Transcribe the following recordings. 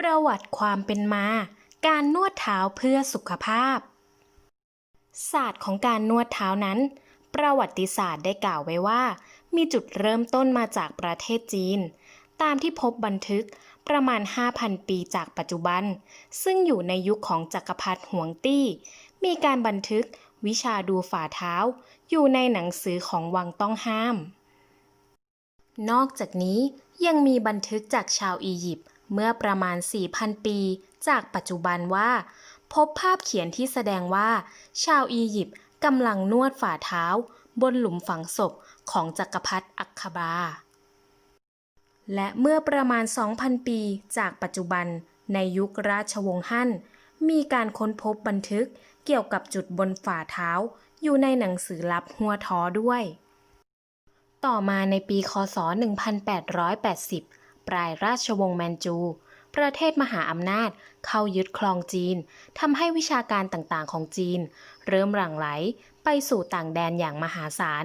ประวัติความเป็นมา การนวดเท้าเพื่อสุขภาพ ศาสตร์ของการนวดเท้านั้น ประวัติศาสตร์ได้กล่าวไว้ว่า มีจุดเริ่มต้นมาจากประเทศจีน ตามที่พบบันทึกประมาณ 5,000 ปีจากปัจจุบัน ซึ่งอยู่ในยุคของจักรพรรดิหวงตี้ มีการบันทึกวิชาดูฝ่าเท้า อยู่ในหนังสือของวังต้องห้าม นอกจากนี้ยังมีบันทึกจากชาวอียิปต์ เมื่อประมาณ 4,000 ปี จากปัจจุบันว่า พบภาพเขียนที่แสดงว่า ชาวอียิปต์กำลังนวดฝ่าเท้า บนหลุมฝังศพของจักรพรรดิอัคคบา และเมื่อประมาณ 2,000 ปี จากปัจจุบันในยุคราชวงศ์ฮั่น มีการค้นพบบันทึกเกี่ยวกับจุดบนฝ่าเท้า อยู่ในหนังสือลับหัวท้อด้วย ต่อมาในปีคศ 1880 ปลายราชวงศ์แมนจู ประเทศมหาอำนาจเข้ายึดครองจีนทำให้วิชาการต่างๆของจีน เริ่มหลั่งไหลไปสู่ต่างแดนอย่างมหาศาล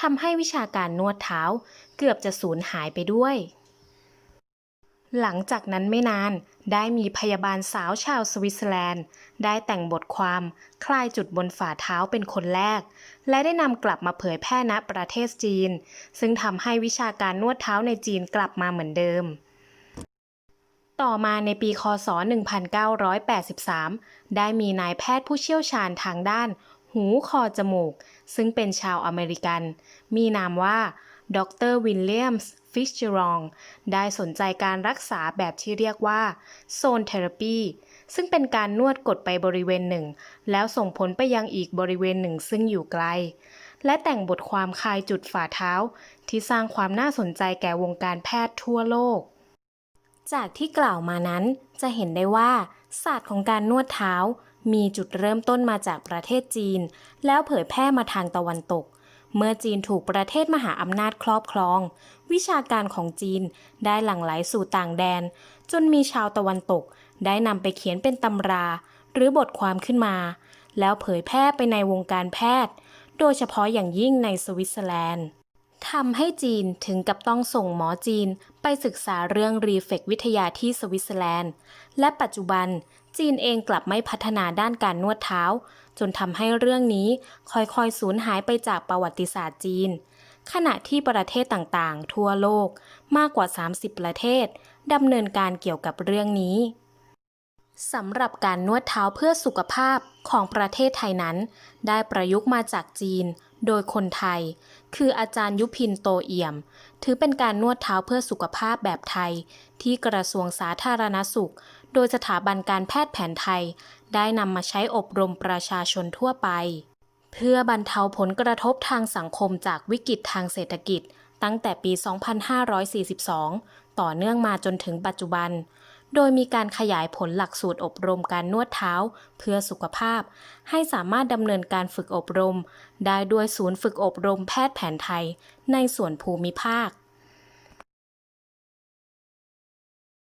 ทำให้วิชาการนวดเท้า เกือบจะสูญหายไปด้วย หลังจากนั้นไม่นานได้มีพยาบาลสาวชาวสวิตเซอร์แลนด์ ได้แต่งบทความคลายจุดบนฝ่าเท้าเป็นคนแรก และได้นำกลับมาเผยแพร่ณประเทศจีน ซึ่งทำให้วิชาการนวดเท้าในจีนกลับมาเหมือนเดิม ต่อมาในปีคศ 1983 ได้มีนายแพทย์ผู้เชี่ยวชาญทางด้าน หูคอจมูก ซึ่งเป็นชาวอเมริกัน มีนามว่าดรวิลเลียมส์ ฟิชเชอรอง ได้สนใจการรักษาแบบที่เรียกว่าโซนเทอราปีซึ่งเป็นการนวดกดไปบริเวณหนึ่ง แล้วส่งผลไปยังอีกบริเวณหนึ่งซึ่งอยู่ไกล และแต่งบทความคลายจุดฝ่าเท้า ที่สร้างความน่าสนใจแก่วงการแพทย์ทั่วโลก จากที่กล่าวมานั้นจะเห็นได้ว่า ศาสตร์ของการนวดเท้ามีจุดเริ่มต้นมาจากประเทศจีน แล้วเผยแพร่มาทางตะวันตก เมื่อจีนถูกประเทศมหาอำนาจครอบครอง วิชาการของจีนได้หลั่งไหลสู่ต่างแดน จนมีชาวตะวันตก ได้นำไปเขียนเป็นตำรา หรือบทความขึ้นมา แล้วเผยแพร่ไปในวงการแพทย์ โดยเฉพาะอย่างยิ่งในสวิตเซอร์แลนด์ ทำให้จีนถึงกับต้องส่งหมอจีนไปศึกษาเรื่องรีเฟกวิทยาที่สวิตเซอร์แลนด์ และปัจจุบันจีนเองกลับไม่พัฒนาด้านการนวดเท้า จนทำให้เรื่องนี้ค่อยๆสูญหายไปจากประวัติศาสตร์จีน ขณะที่ประเทศต่างๆ ทั่วโลกมากกว่า 30 ประเทศดำเนินการเกี่ยวกับเรื่องนี้ สำหรับการนวดเท้าเพื่อสุขภาพของประเทศไทยนั้น ได้ประยุกต์มาจากจีน โดยคนไทย คืออาจารย์ยุพินโตเอี่ยม ถือเป็นการนวดเท้าเพื่อสุขภาพแบบไทย ที่กระทรวงสาธารณสุข โดยสถาบันการแพทย์แผนไทย ได้นำมาใช้อบรมประชาชนทั่วไป เพื่อบรรเทาผลกระทบทางสังคมจากวิกฤตทางเศรษฐกิจ ตั้งแต่ปี 2542 ต่อเนื่องมาจนถึงปัจจุบัน โดยมีการขยายผลหลักสูตรอบรมการนวดเท้า เพื่อสุขภาพ ให้สามารถดำเนินการฝึกอบรม ได้ด้วยศูนย์ฝึกอบรมแพทย์แผนไทย ในส่วนภูมิภาค